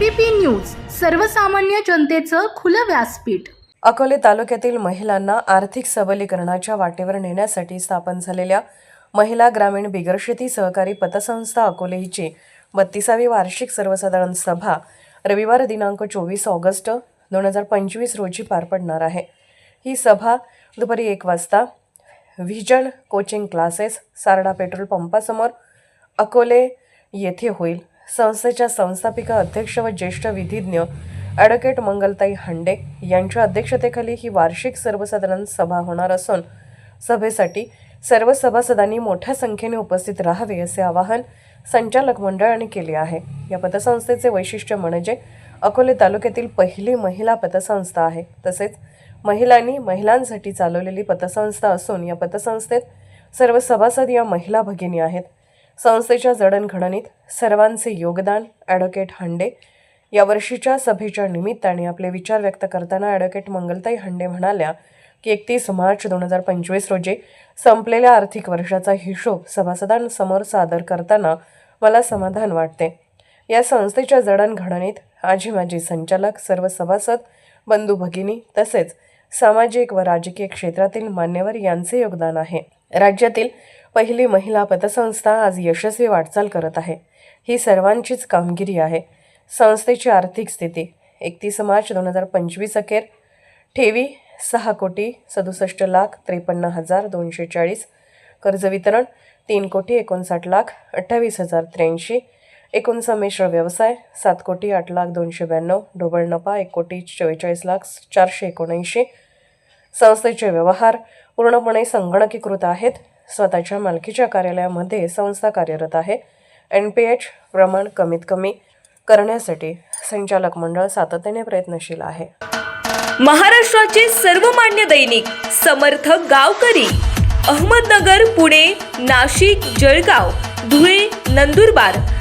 ABP news सर्वसामान्य जनतेचं खुलं व्यासपीठ. अकोले तालुक्यातील महिलांना आर्थिक सबलीकरणाच्या वाटेवर नेण्यासाठी स्थापन झालेल्या महिला ग्रामीण बिगरशेती सहकारी पतसंस्था अकोले हिची बत्तीसावी वार्षिक सर्वसाधारण सभा रविवार दिनांक चोवीस ऑगस्ट दोन हजार पंचवीस रोजी पार पडणार आहे. ही सभा दुपारी एक वाजता vision coaching classes Sarda petrol पंपासमोर Akole येथे होईल. संस्थेच्या संस्थापिका अध्यक्ष व ज्येष्ठ विधिज्ञ ॲडव्होकेट मंगलताई हांडे यांच्या अध्यक्षतेखाली ही वार्षिक सर्वसाधारण सभा होणार असून सभेसाठी सर्व सभासदांनी मोठ्या संख्येने उपस्थित राहावे असे आवाहन संचालक मंडळाने केले आहे. या पतसंस्थेचे वैशिष्ट्य म्हणजे अकोले तालुक्यातील पहिली महिला पतसंस्था आहे. तसेच महिलांनी महिलांसाठी चालवलेली पतसंस्था असून या पतसंस्थेत सर्व सभासद या महिला भगिनी आहेत. संस्थेच्या जडणघडणीत सर्वांचे योगदान ॲडव्होकेट हांडे. या वर्षीच्या सभेच्या निमित्ताने आपले विचार व्यक्त करताना ॲडव्होकेट मंगलताई हांडे म्हणाल्या की एकतीस मार्च दोन हजार पंचवीस रोजी संपलेल्या आर्थिक वर्षाचा हिशोब सभासदांसमोर सादर करताना मला समाधान वाटते. या संस्थेच्या जडणघडणीत आजी माजी संचालक सर्व सभासद बंधू भगिनी तसेच सामाजिक व राजकीय क्षेत्रातील मान्यवर यांचे योगदान आहे. राज्यातील पहिली महिला पतसंस्था आज यशस्वी वाटचाल करत आहे. ही सर्वांचीच कामगिरी आहे. संस्थेची आर्थिक स्थिती एकतीस मार्च दोन हजार पंचवीस अखेर ठेवी सहा कोटी सदुसष्ट लाख त्रेपन्न हजार दोनशे चाळीस कर्ज वितरण तीन कोटी एकोणसाठ लाख अठ्ठावीस हजार त्र्याऐंशी एकूण संमिश्र व्यवसाय सात कोटी आठ लाख दोनशे ब्याण्णव ढोबळ नफा एक कोटी चव्वेचाळीस लाख चारशे एकोणऐंशी संस्थेचे व्यवहार पूर्णपणे संगणकीकृत आहेत. स्वतःच्या मालकीच्या कार्यालयामध्ये संस्था कार्यरत आहे. एन पी एच प्रमाण कमीत कमी करण्यासाठी संचालक मंडळ सातत्याने प्रयत्नशील आहे. महाराष्ट्राचे सर्वमान्य दैनिक समर्थ गावकरी अहमदनगर पुणे नाशिक जळगाव धुळे नंदुरबार